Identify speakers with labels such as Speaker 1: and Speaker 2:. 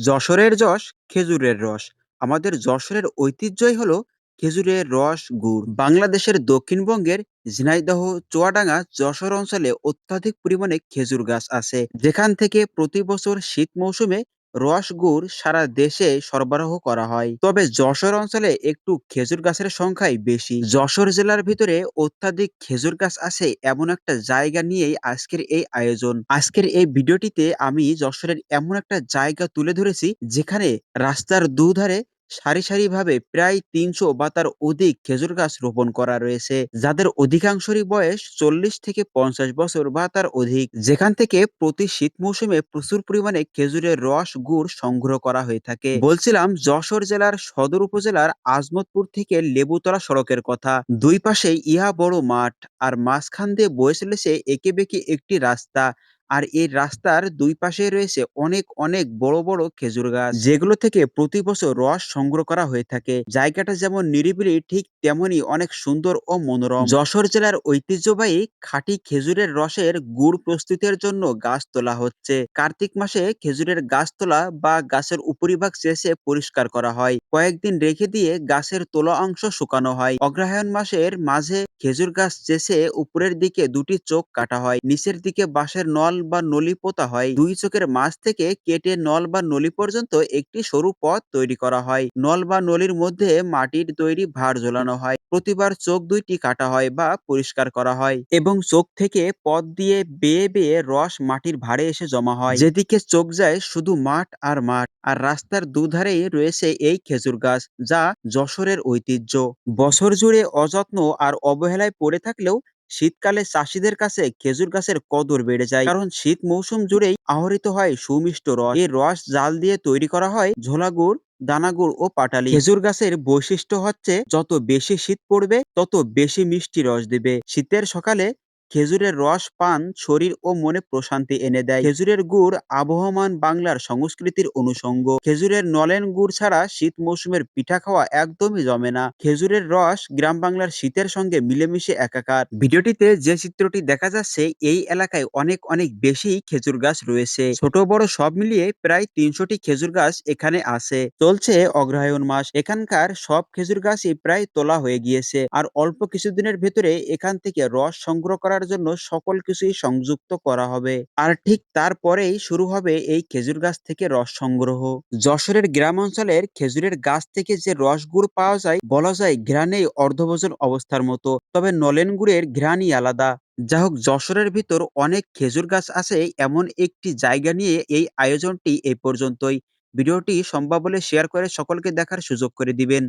Speaker 1: যশোরের যশ, খেজুরের রস। আমাদের যশোরের ঐতিহ্যই হলো খেজুরের রস, গুড়। বাংলাদেশের দক্ষিণবঙ্গের ঝিনাইদহ, চুয়াডাঙ্গা, যশোর অঞ্চলে অত্যাধিক পরিমাণে খেজুর গাছ আছে। যেখান থেকে প্রতি বছর শীত মৌসুমে রস গুড় সারা দেশে সরবরাহ করা হয়। তবে যশোর অঞ্চলে একটু খেজুর গাছের সংখ্যাই বেশি। যশোর জেলার ভিতরে অত্যাধিক খেজুর গাছ আছে এমন একটা জায়গা নিয়েই আজকের এই আয়োজন। আজকের এই ভিডিওটিতে আমি যশোরের এমন একটা জায়গা তুলে ধরেছি, যেখানে রাস্তার দুধারে সারি সারিভাবে প্রায় তিনশো বা তার অধিক খেজুর গাছ রোপণ করা রয়েছে, যাদের অধিকাংশরই বয়স চল্লিশ থেকে পঞ্চাশ বছর বা তার অধিক। যেখান থেকে প্রতি শীত মৌসুমে প্রচুর পরিমাণে খেজুরের রস, গুড় সংগ্রহ করা হয়ে থাকে। বলছিলাম যশোর জেলার সদর উপজেলার আজমতপুর থেকে লেবুতলা সড়কের কথা। দুই পাশে ইহা বড় মাঠ, আর মাঝখান দিয়ে বয়ে চলেছে এঁকে বেঁকে একটি রাস্তা। আর এই রাস্তার দুই পাশে রয়েছে অনেক অনেক বড় বড় খেজুর গাছ। যেগুলো থেকে প্রতি বছর রস সংগ্রহ করা হয়ে থাকে। জায়গাটা যেমন নিরিবিলি, ঠিক তেমনই অনেক সুন্দর ও মনোরম। যশোর জেলার ঐতিহ্যবাহী খাঁটি খেজুরের রসের গুড় প্রস্তুতের জন্য গাছ তোলা হচ্ছে। কার্তিক মাসে খেজুরের গাছ তোলা বা গাছের উপরিভাগ চেষে পরিষ্কার করা হয়। কয়েকদিন রেখে দিয়ে গাছের তোলা অংশ শুকানো হয়। অগ্রহায়ণ মাসের মাঝে খেজুর গাছ চেষে উপরের দিকে দুটি চোখ কাটা হয়। নিচের দিকে বাঁশের নল বা নলি পোতা হয়। দুই চোখের মাঝ থেকে কেটে নল বা নলি পর্যন্ত একটি সরু পথ তৈরি করা হয়। নল বা নলির মধ্যে মাটির তৈরি ভার ঝোলানো হয়। প্রতিবার চোখ দুইটি কাটা হয় বা পরিষ্কার করা হয় এবং চোখ থেকে পথ দিয়ে বেয়ে বেয়ে রস মাটির ভারে এসে জমা হয়। যেদিকে চোখ যায় শুধু মাঠ আর মাঠ। আর রাস্তার দুধারেই রয়েছে এই খেজুর গাছ, যা যশোরের ঐতিহ্য। বছর জুড়ে অযত্ন আর অবহেলায় পড়ে থাকলেও শীতকালে চাষিদের কাছে খেজুর গাছের কদর বেড়ে যায়। কারণ শীত মৌসুম জুড়েই আহরিত হয় সুমিষ্ট রস। এই রস জাল দিয়ে তৈরি করা হয় ঝোলা গুড় দানাগুড় ও পাটালি। খেজুর গাছের বৈশিষ্ট্য হচ্ছে, যত বেশি শীত পড়বে, তত বেশি মিষ্টি রস দেবে। শীতের সকালে খেজুরের রস পান শরীর ও মনে প্রশান্তি এনে দেয়। খেজুরের গুড় আবহমান বাংলার সংস্কৃতির অনুষঙ্গ। খেজুরের নলেন গুড় ছাড়া শীত মৌসুমের পিঠা খাওয়া একদমই জমে না। খেজুরের রস গ্রাম বাংলার শীতের সঙ্গে মিলেমিশে একাকার। ভিডিওটিতে যে চিত্রটি দেখা যাচ্ছে, এই এলাকায় অনেক অনেক বেশি খেজুর গাছ রয়েছে। ছোট, বড় সব মিলিয়ে প্রায় তিনশোটি খেজুর গাছ এখানে আছে। চলছে অগ্রহায়ণ মাস। এখানকার সব খেজুর গাছই প্রায় তোলা হয়ে গিয়েছে। আর অল্প কিছুদিনের ভেতরে এখান থেকে রস সংগ্রহ করার জন্য সকল কিছুই সংযুক্ত করা হবে। আর ঠিক তারপরেই শুরু হবে এই খেজুর গাছ থেকে রস সংগ্রহ। যশোরের গ্রাম অঞ্চলের খেজুরের গাছ থেকে যে রস গুড় পাওয়া যায়, বলা যায় ঘ্রাণেই অর্ধভোজন অবস্থার মতো। তবে নলেন গুড়ের ঘ্রাণই আলাদা। যা হোক যশোরের ভিতর অনেক খেজুর গাছ আছে, এমন একটি জায়গা নিয়ে এই আয়োজনটি এই পর্যন্তই। ভিডিওটি সম্ভব হলে শেয়ার করে সকলকে দেখার সুযোগ করে দিবেন।